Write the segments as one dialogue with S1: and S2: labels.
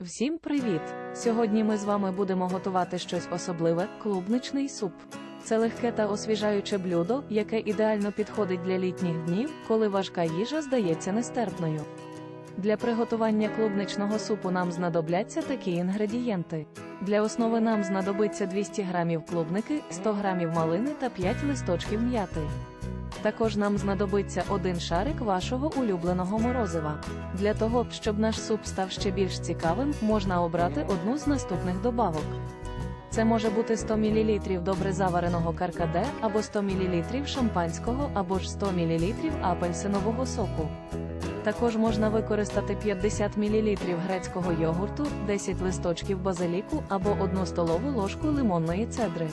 S1: Всім привіт! Сьогодні ми з вами будемо готувати щось особливе клубничний суп. Це легке та освіжаюче блюдо, яке ідеально підходить для літніх днів, коли важка їжа здається нестерпною. Для приготування клубничного супу нам знадобляться такі інгредієнти. Для основи нам знадобиться 200 г клубники, 100 г малини та 5 листочків м'яти. Також нам знадобиться один шарик вашого улюбленого морозива. Для того, щоб наш суп став ще більш цікавим, можна обрати одну з наступних добавок. Це може бути 100 мл добре завареного каркаде або 100 мл шампанського або ж 100 мл апельсинового соку. Також можна використати 50 мл грецького йогурту, 10 листочків базиліку або 1 столову ложку лимонної цедри.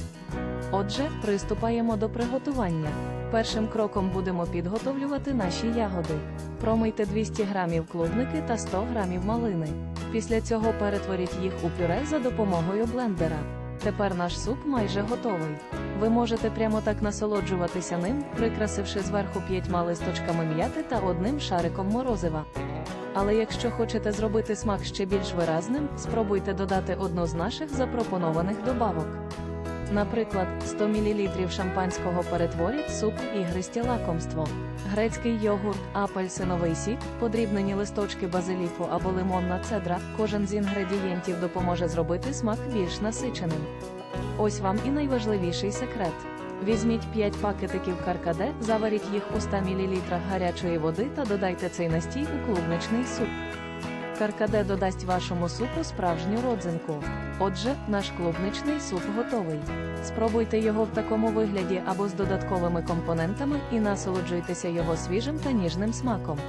S1: Отже, приступаємо до приготування. Першим кроком будемо підготовлювати наші ягоди. Промийте 200 г клубники та 100 г малини. Після цього перетворіть їх у пюре за допомогою блендера. Тепер наш суп майже готовий. Ви можете прямо так насолоджуватися ним, прикрасивши зверху п'ятьма листочками м'яти та одним шариком морозива. Але якщо хочете зробити смак ще більш виразним, спробуйте додати одну з наших запропонованих добавок. Наприклад, 100 мл шампанського перетворять суп ігристі лакомство, грецький йогурт, апельсиновий сік, подрібнені листочки базиліку або лимонна цедра. Кожен з інгредієнтів допоможе зробити смак більш насиченим. Ось вам і найважливіший секрет. Візьміть 5 пакетиків каркаде, заваріть їх у 100 мл гарячої води та додайте цей настій у клубничний суп. Каркаде додасть вашому супу справжню родзинку. Отже, наш клубничний суп готовий. Спробуйте його в такому вигляді або з додатковими компонентами і насолоджуйтеся його свіжим та ніжним смаком.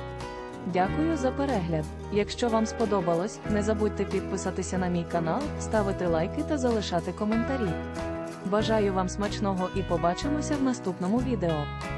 S1: Дякую за перегляд. Якщо вам сподобалось, не забудьте підписатися на мій канал, ставити лайки та залишати коментарі. Бажаю вам смачного і побачимося в наступному відео.